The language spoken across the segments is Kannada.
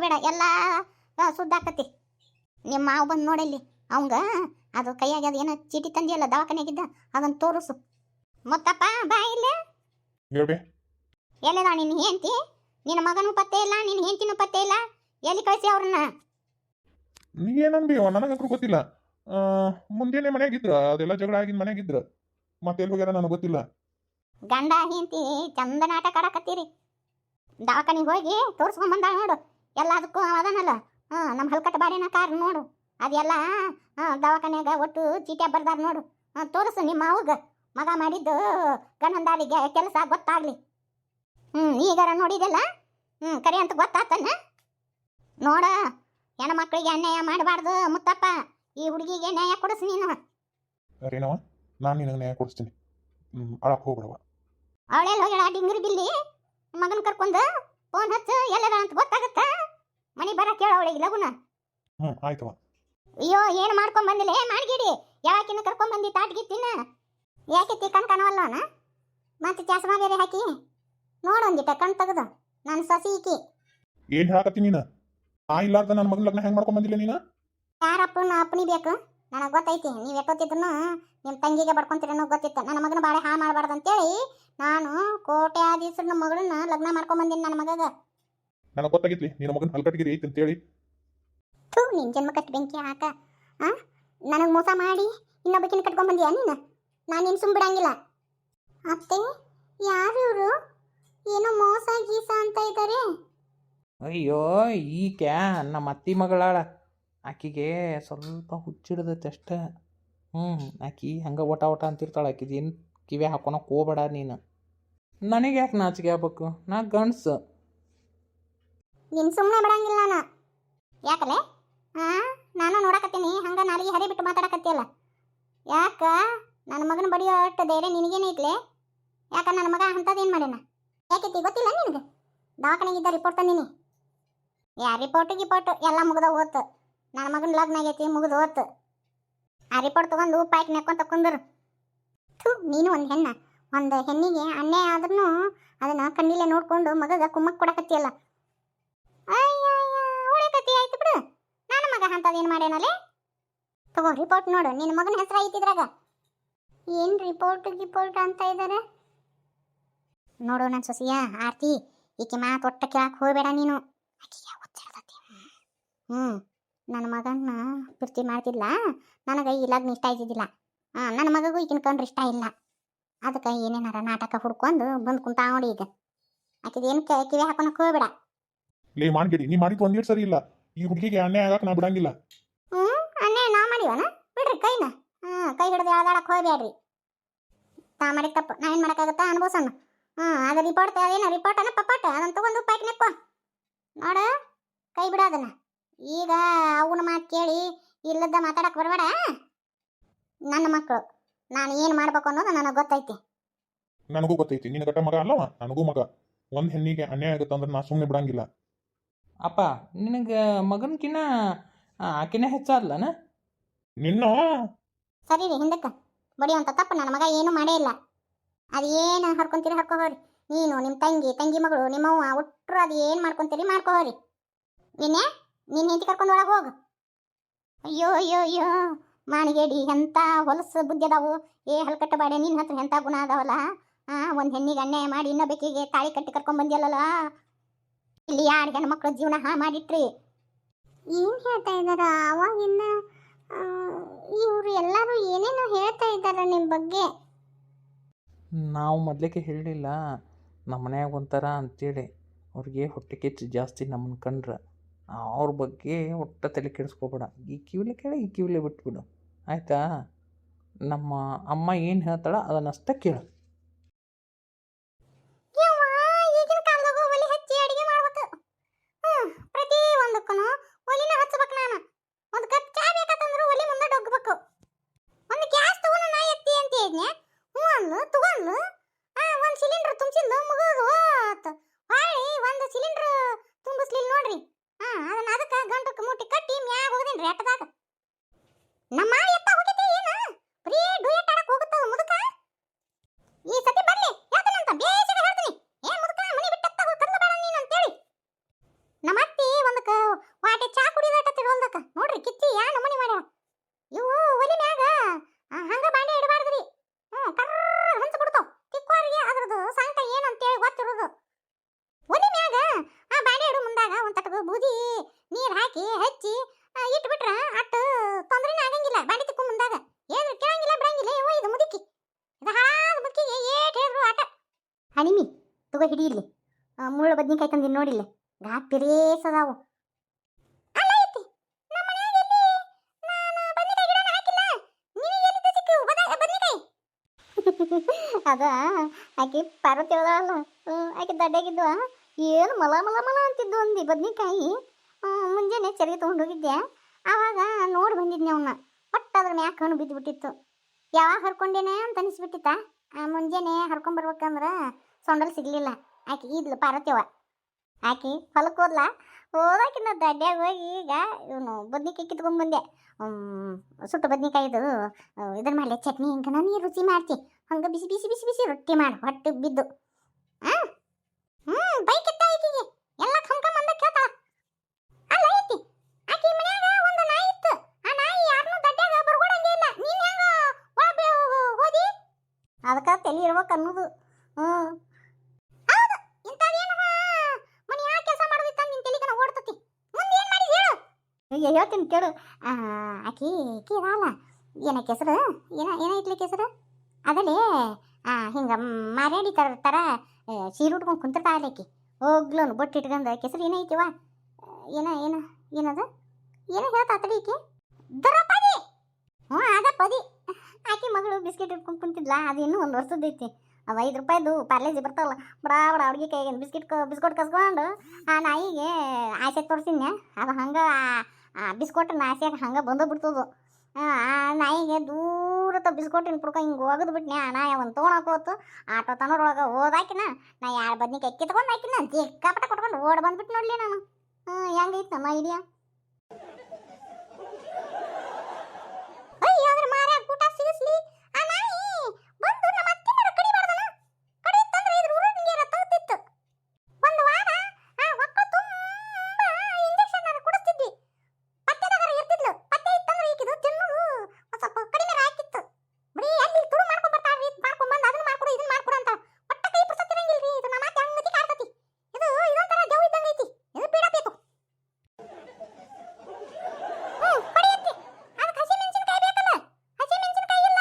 ಹೋಗ್ಬೇಡ ಎಲ್ಲ ಸುದ್ದಾಕತಿ ನಿಮ್ಮ ಮಾವು ಬಂದು ನೋಡಲ್ಲಿ ಅವಂಗ ಅದು ಕೈಯಾಗ ಅದು ಏನೋ ಚೀಟಿ ತಂದಿಯಲ್ಲ ದವಾಖಾನೆಗಿದ್ದ ಅದನ್ನು ತೋರಿಸು. ಮತ್ತಪ್ಪ ಬಾ ಇಲ್ಲೇ. ಹೇಳ್ಬೆ. ಎಲ್ಲದ ನಿನ್ನ ಹೆಂಡತಿ? ನಿನ್ನ ಮಗನೂ ಪತ್ತೆ ಇಲ್ಲ ನಿನ್ನ ಹೆಂಡತಿನೂ ಪತ್ತೆ ಇಲ್ಲ? ಎಲ್ಲಿ ಕಳಿಸಿ ಅವ್ರನ್ನ? ನೀ ನನಗಂತೂ ಗೊತ್ತಿಲ್ಲ. ಮುಂಜಾನೆ ಮನ್ಯಾಗಿದ್ರ ಅದೆಲ್ಲ ಜಗಳ ಆಗಿನ ಮನ್ಯಾಗಿದ್ರ. ಮತ್ತೆ ಎಲ್ಲಿ ಹೋಗ್ಯಾರ ನನಗೆ ಗೊತ್ತಿಲ್ಲ. ಗಂಡ ಹೆಂಡತಿ ಚಂದ ನಾಟಕ ಆಡಕತ್ತೀರಿ. ದವಾಖಾನಿಗೆ ಹೋಗಿ ತೋರಿಸ್ಕೊಂಡ್ ಬಂದ ನೋಡು. ಎಲ್ಲದಕ್ಕೂ ಅದನ್ನಲ್ಲ ಹಾಂ ನಮ್ಮ ಹಲ್ಕಟ್ ಬಾಡಿನ ಕಾರ್ ನೋಡು. ಅದೆಲ್ಲ ಹಾಂ ದವಾಖಾನ್ಯಾಗ ಒಟ್ಟು ಚೀಟಿ ಬರ್ದಾರ ನೋಡು. ಹಾಂ ತೋರಿಸು ನಿಮ್ಮ ಅವ್ಗ. ಮಗ ಮಾಡಿದ್ದು ಗಂಡಂದಾರಿಗೆ ಕೆಲಸ ಗೊತ್ತಾಗ್ಲಿ. ಹ್ಞೂ ಈಗಾರ ನೋಡಿದೆಲ್ಲ? ಹ್ಞೂ ಕರೆ ಅಂತ ಗೊತ್ತಾತನ್ನ ನೋಡ ಹೆಣ್ಮಕ್ಳಿಗೆ ಅನ್ಯಾಯ ಮಾಡಬಾರ್ದು ಮುತ್ತಪ್ಪ. ಈ ಹುಡುಗಿಗೆ ನ್ಯಾಯ ಕೊಡಿಸ್ ನೀನು. ರೇಣವ ನಾನು ನಿನಗೆ ನ್ಯಾಯ ಕೊಡಿಸ್ತೀನಿ. ಅಳಕ್ಕೆ ಅಳಕ್ ಹೋಗ್ಬಿಡವ ಅವಳೆಲ್ಲ ಹೋಗ್ಯಾಳ ಡಿಂಗ್ರಿ ಬಿಲ್ಲಿ. ಮಗನ ಕರ್ಕೊಂಡು ಫೋನ್ ಹಚ್ಚು ಎಲ್ಲದ ಅಂತ ಗೊತ್ತಾಗತ್ತ ಕೇಳ ಅವಳಿಗೆ ಲಗುನ? ಹ್ಞೂ ಆಯ್ತವ ಅಯ್ಯೋ ಏನು ಮಾಡ್ಕೊಂಡ್ ಬಂದಿಲ್ಲ? ಏ ಮಾಡ್ಗಿಡಿ ಯಾವಾಗಿನ ಕರ್ಕೊಂಡ್ ಬಂದಿ ತಾಟ್ಗಿ ತಿನ್ನ ಯಾಕೆ ಕಣ್ ಕಾಣವಲ್ಲವನ ಮತ್ತೆ ಚಸ್ಮಾ ಬೇರೆ ಹಾಕಿ? ನೋಡೊಂದಿಟ ಕಣ್ ತೆಗೆದು. ನನ್ನ ಸಸಿ ಈಕಿ. ಏನ್ ಹೇಳಕತ್ತಿ ನೀನು? ಆ ಇಲ್ಲಾರ್ದ ನನ್ನ ಮಗನ ಲಗ್ನ ಹೆಂಗೆ ಮಾಡ್ಕೊಂಡ್ ಬಂದಿಲ್ಲ ನೀನು? ಯಾರಪ್ಪನ ಅಪ್ಪನಿ ಬೇಕು? ನನಗೆ ಗೊತ್ತೈತಿ ನೀವು ಎಷ್ಟೊತ್ತಿದ್ರು ನಿಮ್ಮ ತಂಗಿಗೆ ಬಡ್ಕೊಂತೀರೇನೋ ಗೊತ್ತಿತ್ತು. ನನ್ನ ಮಗನ ಬಾಳೆ ಹಾಳು ಮಾಡಬಾರ್ದು ಅಂತೇಳಿ ನಾನು ಕೋಟ್ಯಾಧೀಶ್ವರನ ಮಗಳನ್ನ ಲಗ್ನ ಮಾಡ್ಕೊಂಡ್ ಬಂದೀನಿ ನನ್ನ ಮಗಗ. ನನಗೆ ಗೊತ್ತಾಗಿತ್ಲಿ ನಿನ್ನ ಮಗನ ಹಲ್ಕಟ್ಗಿರಿ ಐತಿ ಅಂತೇಳಿ. ಥೂ ನಿನ್ ಜನ್ಮ ಕಟ್ಟಿ ಬೆಂಕಿ ಹಾಕ. ಆ? ನನಗೆ ಮೋಸ ಮಾಡಿ ಇನ್ನೊಬ್ಬಕಿನ ಕಟ್ಕೊಂಡ್ ಬಂದಿಯಾ ನೀನು? ನಾನು ನಿನ್ ಸುಮ್ ಬಿಡಂಗಿಲ್ಲ. ಅತ್ತೆ ಯಾರು ಇವರು? ಏನೋ ಮೋಸ ಗೀಸ ಅಂತ ಇದ್ದಾರೆ ಅಯ್ಯೋ ಈಕೆ ನಮ್ಮ ಅತ್ತಿ ಮಗಳಾಳ. ಆಕಿಗೆ ಸ್ವಲ್ಪ ಹುಚ್ಚಿಡ್ದೈತೆ ಅಷ್ಟೇ. ಹ್ಞೂ ಆಕಿ ಹಂಗೆ ಒಟ ಒಟ ಅಂತಿರ್ತಾಳೆ. ಆಕಿದು ಏನು ಕಿವಿ ಹಾಕೊಳಕ್ಕೆ ಹೋಗ್ಬೇಡ ನೀನು. ನನಗೆ ಯಾಕೆ ನಾಚಿಕೆ ಆಗ್ಬೇಕು? ನಾ ಗಂಡ್ಸು. ನಿನ್ ಸುಮ್ಮನೆ ಬಿಡಂಗಿಲ್ಲ ನಾನು. ಯಾಕಲೆ? ಆ, ನಾನು ನೋಡಕತ್ತೀನಿ, ಹಂಗ ನಾಲಿಗೆ ಹರಿ ಬಿಟ್ಟು ಮಾತಾಡಕತ್ತಿಯಲ್ಲ. ಯಾಕ? ನನ್ನ ಮಗನ ಬಡಿಯೋ ಅಷ್ಟು ಧೈರ್ಯ ನಿನಗೇನೈತ್ಲೆ ಯಾಕ ನನ್ನ ಮಗ ಅಂಥದ್ದೇನು ಮಾಡ್ಯಾನ? ಯಾಕೈತಿ ಗೊತ್ತಿಲ್ಲ ನಿನಗೆ? ದವಾಖಾನೆಗಿದ್ದ ರಿಪೋರ್ಟ್ ತಂದಿನಿ. ಯಾ ರಿಪೋರ್ಟ್ ಗಿಪೋರ್ಟ್ ಎಲ್ಲ ಮುಗ್ದ ಹೋತು. ನನ್ನ ಮಗನ ಲಗ್ನ ಆಗೈತಿ, ಮುಗಿದು ಹೋತು. ಆ ರಿಪೋರ್ಟ್ ತಗೊಂಡು ಪ್ಯಾಕ್ ನೆಕ್ಕೊಂತ ಕುಂದರು. ಥೂ, ನೀನು ಒಂದು ಹೆಣ್ಣ. ಒಂದು ಹೆಣ್ಣಿಗೆ ಅನ್ಯಾಯ ಆದ್ರೂ ಅದನ್ನ ಕಣ್ಣಿಲೆ ನೋಡ್ಕೊಂಡು ಮಗಗ ಕುಮ್ಮಕ್ ಕೊಡಕತ್ತಿಯಲ್ಲ ಅಯ್ಯಯ್ಯ ಒಳ್ಳೆ ಕತಿ ಆಯ್ತು ಬಿಡು ನನ್ನ ಮಗ ಅಂತದೇನು ಮಾಡೇನಲ್ಲಿ ತಗೋ ರಿಪೋರ್ಟ್ ನೋಡು ನಿನ್ನ ಮಗನ ಹೆಸರು ಐತಿದ್ರಾಗ ಏನು ರಿಪೋರ್ಟ್ ರಿಪೋರ್ಟ್ ಅಂತ ಇದಾರೆ? ನೋಡು ನನ್ನ ಸೊಸಿಯ, ಆರ್ತಿ, ಈಕೆ ಮಾತು ಒಟ್ಟ ಕೇಳಕ್ಕೆ ಹೋಗಬೇಡ ನೀನು. ಹ್ಮ್ ನನ್ನ ಮಗನ ಪ್ರೀತಿ ಮಾಡ್ತಿಲ್ಲ ನನಗೆ ಈ ಲಗ್ನ ಇಷ್ಟ ಆಯ್ತಿದ್ದಿಲ್ಲ. ಹಾ ನನ್ನ ಮಗಗೂ ಈಗಿನ ಕಂಡ್ರೆ ಇಷ್ಟ ಇಲ್ಲ. ಅದಕ್ಕೆ ಏನೇನಾರ ನಾಟಕ ಹುಡ್ಕೊಂಡು ಬಂದು ಕುಂತ ನೋಡಿ ಈಗ. ಆಕಿದೇನು ಕಿವಿ ಹಾಕೊಳಕ್ಕೆ ಹೋಗ್ಬೇಡ. ಲೇ ನೀ ಒಂದೇ ಸರಿ ಇಲ್ಲ. ಈ ಹುಡುಗಿಗೆ ಅಣ್ಣೆ ಆಗಕ್ಕೆ ನಾ ಬಿಡಂಗಿಲ್ಲ. ಹ್ಞೂ ಅನ್ನೇ ನಾ ಮಾಡಿವನ? ಬಿಡ್ರಿ ಕೈನ. ಹ್ಞೂ ಕೈ ಹಿಡಿದು ಎಳ್ದಾಡಕ್ಕೆ ಹೋಗ್ಬೇಡ್ರಿ ತಾ ಮಾಡಿದ ತಪ್ಪು. ನಾ ಏನು ಮಾಡೋಕ್ಕಾಗುತ್ತಾ? ಅನ್ಭವಿಸೋಣ ಹ್ಞೂ ಅದು ರಿಪೋರ್ಟ್ ಅದೇನು ರಿಪೋರ್ಟ್ ಅನ್ನ ಪಪ್ಪಾಟ ಅದನ್ನು ತಗೊಂಡು ನೆಪ್ಪ. ನೋಡ ಕೈ ಬಿಡ ಅದನ್ನ. ಈಗ ಅವನ ಮಾತು ಕೇಳಿ ಇಲ್ಲದ ಮಾತಾಡಕ್ಕೆ ಬರಬೇಡ. ನನ್ನ ಮಕ್ಕಳು ನಾನು ಏನು ಮಾಡ್ಬೇಕು ಅನ್ನೋದು ನನಗೆ ಗೊತ್ತೈತಿ. ನನಗೂ ಗೊತ್ತೈತಿ. ನಿನ್ನ ಗಟ್ಟ ಮಗ ಅಲ್ಲವ? ನನಗೂ ಮಗ. ಒಂದು ಹೆಣ್ಣಿಗೆ ಅನ್ಯಾಯ ಆಗುತ್ತೆ ಅಂದ್ರೆ ನಾ ಸುಮ್ಮನೆ ಬಿಡಂಗಿಲ್ಲ. ಅಪ್ಪ ನಿನಗೆ ಮಗನ್ಕಿನ್ನ ಆಕಿನೇ ಹೆಚ್ಚಾದ್ಲನ ನಿನ್ನ? ಸರಿ ರೀ ಹಿಂದಕ್ಕೆ. ಬಡಿಯುವಂಥ ತಪ್ಪು ನನ್ನ ಮಗ ಏನೂ ಮಾಡೇ ಇಲ್ಲ. ಅದು ಏನು ಹರ್ಕೊಂತೀರಿ ಹರ್ಕೊ ಹೋರಿ ನೀನು ನಿಮ್ಮ ತಂಗಿ ತಂಗಿ ಮಗಳು ನಿಮ್ಮವ್ವ ಒಟ್ಟರು ಅದು ಏನು ಮಾಡ್ಕೊಂತೀರಿ ಮಾಡ್ಕೊ ಹೋರಿ ನಿನ್ನೆ ನಿನ್ನ ಹೆಂಡತಿ ಕರ್ಕೊಂಡು ಒಳಗೆ ಹೋಗು. ಅಯ್ಯೋ ಅಯ್ಯೋ ಅಯ್ಯೋ ಮಾಣಿಗೇಡಿ ಎಂಥ ಹೊಲಸು ಬುದ್ಧಿ ಅದಾವು. ಏ ಹಲ್ಕಟ್ಟ ಬಾಡೆ ನಿನ್ನ ಹತ್ರ ಎಂಥ ಗುಣ ಅದಾವಲ್ಲ? ಆ ಒಂದು ಹೆಣ್ಣಿಗೆ ಅನ್ಯಾಯ ಮಾಡಿ ಇನ್ನೊಬ್ಬಕಿಗೆ ತಾಳಿ ಕಟ್ಟಿ ಕರ್ಕೊಂಡ್ ಬಂದಿಯಲ್ಲ ಇಲ್ಲಿ ಯಾರು ಗಂಡು ಮಕ್ಕಳ ಜೀವನ ಹಾ ಮಾಡಿಟ್ರಿ? ಏನು ಹೇಳ್ತಾ ಇದ್ದಾರ? ಅವಾಗಿಂದ ಇವರು ಎಲ್ಲರೂ ಏನೇನೋ ಹೇಳ್ತಾ ಇದ್ದಾರ ನಿಮ್ಮ ಬಗ್ಗೆ? ನಾವು ಮೊದಲಿಗೆ ಹೇಳಲಿಲ್ಲ ನಮ್ಮ ಮನ್ಯಾಗ ಒಂಥರ ಅಂತೇಳಿ ಅವ್ರಿಗೆ ಹೊಟ್ಟೆ ಕಿಚ್ಚು ಜಾಸ್ತಿ ನಮ್ಮನ್ನ ಕಂಡ್ರೆ. ಅವ್ರ ಬಗ್ಗೆ ಹೊಟ್ಟ ತಲೆ ಕೆಡಿಸ್ಕೋಬೇಡ. ಈ ಕಿವಿಲೆ ಕೇಳಿ ಈ ಕಿವಿಲೆ ಬಿಟ್ಬಿಡು. ಆಯಿತಾ? ನಮ್ಮ ಅಮ್ಮ ಏನು ಹೇಳ್ತಾಳ ಅದನ್ನಷ್ಟೇ ಕೇಳು ಯವ್ವ, ಈಗಿನ ಕಾಲದಾಗ ಒಲಿ ಹಚ್ಚಿ ಅಡಿಗೆ ಮಾಡ್ಬೇಕು ಹ್ಮ್ ಪ್ರತಿ ಒಂದಕ್ಕೂ ಒಲಿನ ಹಚ್ಬೇಕು ನಾನು ಒಂದು ಕಪ್ ಚಾ ಬೇಕಂತಂದ್ರೆ ಒಲಿ ಮುಂದೆ ಡೊಗ್ಬೇಕು ಒಂದು ಗ್ಯಾಸ್ ತಗೊಂಡು ನಾ ಎತ್ತಿ ಅಂತ ಹೇಳಿದ್ನೆ ಹ್ಞೂ ಅಂದ್ಲು ತಗೊಂಡ್ಲು ಆ ಒಂದು ಸಿಲಿಂಡರ್ ತುಂಬಿಸಿದ್ಲು ಮುಗಿದು ಹೋತು ಹೊಳ್ಳಿ ಒಂದು ಸಿಲಿಂಡರ್ ತುಂಬಿಸ್ಲಿಲ್ಲ ನೋಡ್ರಿ ಹಾ ಅದನ್ನ ಅದಕ್ಕೆ ಗಂಟಕ್ಕೆ ಮುಟ್ಟಿ ಕಟ್ಟಿ ಮ್ಯಾಗ ಹೋಗದೇನ್ರಿ ಅಟ್ಟದಾಗ ನಮ್ಮ ಮಾವ ಎತ್ತ ಹೋಗಿದ್ದೆ ಏನ ಬರೀ ಡುಯೆಟ್ ಆಡಕ್ ಹೋಗುತ್ತ ಮುದುಕ ತಗೋ ಹಿಡಿ ಇಲ್ಲಿ ಮುಳ್ಳು ಬದ್ನಿಕಾಯಿ ತಂದಿನ ನೋಡಿಲ್ಲ ಗಾ ಪಿರೇಸ್ ಅದಾವು ಅಲ್ಲ ಐತಿ, ನಮ್ಮ ಮನ್ಯಾಗ ನಾನು ಬದ್ನಿಕಾಯಿ ಗಿಡನ ಹಾಕಿಲ್ಲ. ನಿನಗ್ ಎಲ್ಲಿಂದ ಸಿಕ್ಕು ಬದ- ಬದ್ನಿಕಾಯಿ? ಅದ ಆಕೆ ಪಾರ್ವತಿ ಅಲ್ಲ ಆಕೆ ದಡ್ಡಾಗಿದ್ದು ಏನು ಮಲ ಮಲ ಮಲ ಅಂತಿದ್ದು ಅಂದಿ ಬದ್ನಿಕಾಯಿ. ಮುಂಜಾನೆ ಚರಿಗೆ ಹೋಗಿದ್ದೆ ಆವಾಗ ನೋಡಿ ಬಂದಿದ್ನೆ ಅವನ್ನ ಒಟ್ಟು ಅದ್ರ ಮ್ಯಾಕ ಕಣ್ಣು ಬಿದ್ದು ಬಿಟ್ಟಿತ್ತು. ಯಾವಾಗ ಹರ್ಕೊಂಡೇನೆ ಅಂತ ಅನಿಸ್ಬಿಟ್ಟಿತ್ತ? ಮುಂಜಾನೆ ಹರ್ಕೊಂಬರ್ಬೇಕಂದ್ರ ಸೊಂಡಲ್ ಸಿಗ್ಲಿಲ್ಲ. ಆಕೆ ಇದ್ಲು ಪಾರ್ವತಿಯವ ಆಕೆ ಹೊಲಕ್ಕೆ ಹೋದ್ಲ? ಹೋದಾಕಿನ ದಡ್ಡ್ಯಾಗ ಹೋಗಿ ಈಗ ಇವನು ಬದ್ನಿಕಾಯಿ ಕಿತ್ಕೊಂಡ್ ಬಂದೆ. ಸುಟ್ಟು ಬದ್ನಿಕಾಯಿದು ಇದನ್ನ ಮಾಡಲಿ ಚಟ್ನಿ ಹಿಂಗೆ ನಾನು ರುಚಿ ಮಾಡ್ತಿ. ಹಂಗೆ ಬಿಸಿ ಬಿಸಿ ಬಿಸಿ ಬಿಸಿ ರೊಟ್ಟಿ ಮಾಡಿ ಹೊಟ್ಟೆ ಬಿದ್ದು. ಹಾಂ ಹ್ಞೂ ಬೈಕ್ ಇತ್ತ ಆಕೆಗೆ ಎಲ್ಲ ಕಂಕಂಬಂದ ಕೇಳ್ತಾಳ. ಅಲ್ಲ ಐತಿ, ಆಕೆ ಮನ್ಯಾಗ ಒಂದು ನಾಯಿ ಇತ್ತು. ಆ ನಾಯಿ ಯಾರನ್ನೂ ದಡ್ಡ್ಯಾಗ ಬರ್ಕೊಡಂಗೇ ಇಲ್ಲ. ನೀನ್ ಹೆಂಗ ಹೋದಿ ಅದಕ್ಕೆ ತಲೆ ಇರ್ಬೇಕು ಅನ್ನೋದು ಹ್ಞೂ ಹೌದು ಇಂಥದ್ದೇನವ ಮನೆ ಯಾವ ಕೆಲಸ ಮಾಡೋದಿತ್ತ ನಿನ್ ತಲೆಗನ ಓಡ್ತತಿ ಮುಂದೆ ಏನು ಮಾಡಿ ಹೇಳು ಅಯ್ಯೋ ಹೇಳ್ತೀನಿ ಕೇಳು. ಆಕಿ ಆಕಿ ಇರಲ್ಲ. ಏನಕ್ಕೆ ಹೆಸರು ಏನ ಏನ ಇಟ್ಲಿಕ್ಕೆ ಹೆಸರು ಆ, ಹಿಂಗೆ ಮಾರ್ಯಾಡಿ ಥರ ಥರ ಸೀರೆ ಉಟ್ಕೊಂಡು ಕುಂತಿರ್ತಾಳೆ ಆಕಿ ಹೋಗ್ಲೋನು, ಬೊಟ್ಟು ಇಟ್ಕೊಂಡು, ಕೆಸರು ಏನೈತಿವ ಏನ ಏನ, ಏನದು? ಏನ ಹೇಳ್ತಾ ತಡಿ ಈಕಿ ದರಪದಿ ಹ್ಞೂ ಅದ ಪದಿ. ಆಕೆ ಮಗಳು ಬಿಸ್ಕೆಟ್ ಇಟ್ಕೊಂಡು ಕುಂತಿದ್ಲ, ಅದು ಇನ್ನೂ ಒಂದು ವರ್ಷದೈತಿ ಅವ ಐದು ರೂಪಾಯಿದು ಪಾರ್ಲೇಜಿ ಬರ್ತಾವಲ್ಲ ಬಡ ಬಡ ಅಡುಗೆ ಕೈಗೆ ಬಿಸ್ಕಿಟ್ ಬಿಸ್ಕೊಟ್ ಕಸ್ಕೊಂಡು, ಆ ನಾಯಿಗೆ ಆಸೆ ತೋರಿಸಿದ್ನೆ ಅದು ಹಂಗೆ ಬಿಸ್ಕೊಟ್ ಆಸೆಯಾಗ ಹಂಗೆ ಬಂದು ಬಿಡ್ತದು ನಾಯಿಗೆ ದೂರತ ಬಿಸ್ಕೊಟ್ಟಿನ ಪುಡ್ಕ ಹಿಂಗೆ ಒಗದು ಬಿಟ್ನೆ ನಾ ಅವನ್ ತೊಗೊಳಕೋತು ಆಟೋ ತನೋರೊಳಗೆ ಹೋದಾಕಿನ ನಾ ಯಾರು ಬದ್ನಿಕಾಯಿ ಕಿತ್ಕೊಂಡು ಹಾಕಿನ ಜಿಕ್ಕಾಪಟ ಕೊಟ್ಕೊಂಡು ಓಡ್ ಬಂದ್ಬಿಟ್ಟು ನೋಡ್ಲಿ ನಾನು. ಹ್ಞೂ ಹೆಂಗೈತೆ ನಮ್ಮ ಐಡಿಯಾ ಅಯ್ಯ ಅದ್ರ ಮಾರ ಊಟ ಸಿಗಿಸ್ಲಿ ಆ ನಾಯಿ ಬಂದು ನಮ್ಮ ಅತ್ತಿನರ ಕಡಿಬಾರ್ದನ ಕಡಿತಂದ್ರೆ ಇದ್ರ ಉರುಳಿಗೆ ತಗ್ತಿತ್ತು ಒಂದು ವಾರ ಆ ಹೊಕ್ಕ ತುಂಬ ಇಂಜೆಕ್ಷನ್ ನಾನು ಕುಡಿಸ್ತಿದ್ದಿ ಪತ್ತೆದಾಗರ ಇರ್ತಿದ್ಲು ಪತ್ತೆ ಇತ್ತಂದ್ರೆ ಈಕಿದು ತಿನ್ನೋದು ಒಂದ್ ಸ್ವಲ್ಪ ಕಡಿಮೆ ಹಾಕಿತ್ತು ಬರೀ ಅಲ್ಲಿ ತುಳು ಮಾಡ್ಕೊಂಡ್ ಬರ್ತಾಳ್ರಿ ಇದ್ ಮಾಡ್ಕೊಂಡ್ ಬಂದು ಅದನ್ನ ಮಾಡ್ಕೊಡು ಇದನ್ನ ಮಾಡ್ಕೊಡು ಅಂತ ಒಟ್ಟ ಕೈ ಪುಸ್ತಕಿರಂಗಿಲ್ರಿ ಇದು ನಮ್ಮ ಮಾತೆ ಹಂಗತಿ ಕಾಡ್ತತಿ ಇದು ಇದೊಂಥರ ದೇವ್ ಇದ್ದಂಗೆ ಐತಿ ಇದು ಪೀಡ ಬೇಕು ಹ್ಮ್ ಕಡಿಯತ್ತಿ ಅದಕ್ಕೆ ಹಸಿ ಮೆಣಸಿನ್ಕಾಯಿ ಬೇಕಲ್ಲ ಹಸಿ ಮೆಣಸಿನ್ಕಾಯಿ ಇಲ್ಲ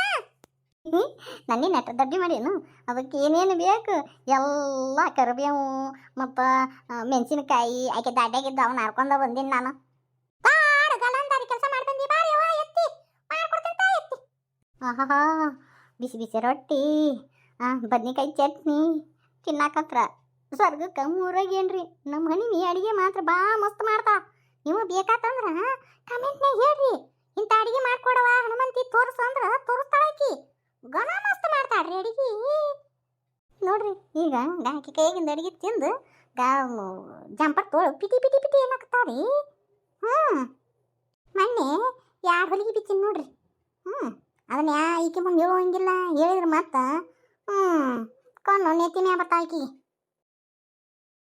ನನ್ನೇ ನೆಟ್ಟ ದಡ್ಡಿ ಮಾಡೇನು ಅದಕ್ಕೆ ಏನೇನು ಬೇಕು? ಎಲ್ಲ ಕರಿಬೇವು ಮತ್ತು ಮೆಣಸಿನಕಾಯಿ, ಆಕೆ ದಾಡ್ಯಾಗಿದ್ದ ಅವ್ನು ಹರ್ಕೊಂಡ ಬಂದೀನಿ ನಾನು. ಕೆಲಸ ಮಾಡ್ಬಂದಿ ಬಾರಿ ಎತ್ತಿ. ಮಾಡ್ಕೊಡ್ತೀನಿ ತಾ, ಎತ್ತಿ. ಆಹಾ ಬಿಸಿ ಬಿಸಿ ರೊಟ್ಟಿ, ಆ, ಬದ್ನೆಕಾಯಿ ಚಟ್ನಿ, ತಿನ್ನಾಕತ್ರ. ಸ್ವರ್ಗಕ್ಕೆ ಮೂರಾಗೇನ್ರಿ ನಮ್ಮ ಹನಿ ಅಡಿಗೆ ಮಾತ್ರ ಬಾ ಮಸ್ತ್ ಮಾಡ್ತಾ ನೀವು ಬೇಕಾತಂದ್ರ ಕಮೆಂಟ್ನಾಗ ಹೇಳ್ರಿ. ಇಂಥ ಅಡಿಗೆ ಮಾಡ್ಕೊಡವ ಹನುಮಂತಿ ತೋರಿಸು ಅಂದ್ರ ತೋರಿಸ್ತಾಳಾಕಿ ಗಣ ಮಸ್ತ್ ಮಾಡ್ತಾಳ್ರಿ ಅಡಿಗೆ. ನೋಡ್ರಿ, ಈಗ ಗಾಕಿ ಕೈಗಿಂದ ಅಡಿಗೆ ತಿಂದು ಗಾ ಜಂಪರ್ ತೋಳು ಪಿಟಿ ಪಿಟಿ ಪಿಟಿ ಏನಾಗ್ತಾವ್ರಿ ಹ್ಞೂ ಮೊನ್ನೆ ಯಾರು ಹೊಲಿಗೆ ಬಿಚ್ಚಿನ ನೋಡ್ರಿ. ಹ್ಞೂ ಅದನ್ನ ಯಾ ಈಕೆ ಮುಂದೆ ಹೇಳುವಂಗಿಲ್ಲ ಹೇಳಿದ್ರೆ ಮತ್ತೆ ಹ್ಞೂ ಕಣ್ಣು ನೆತ್ತಿನ ಬರ್ತಾ ಈಕಿಗೆ.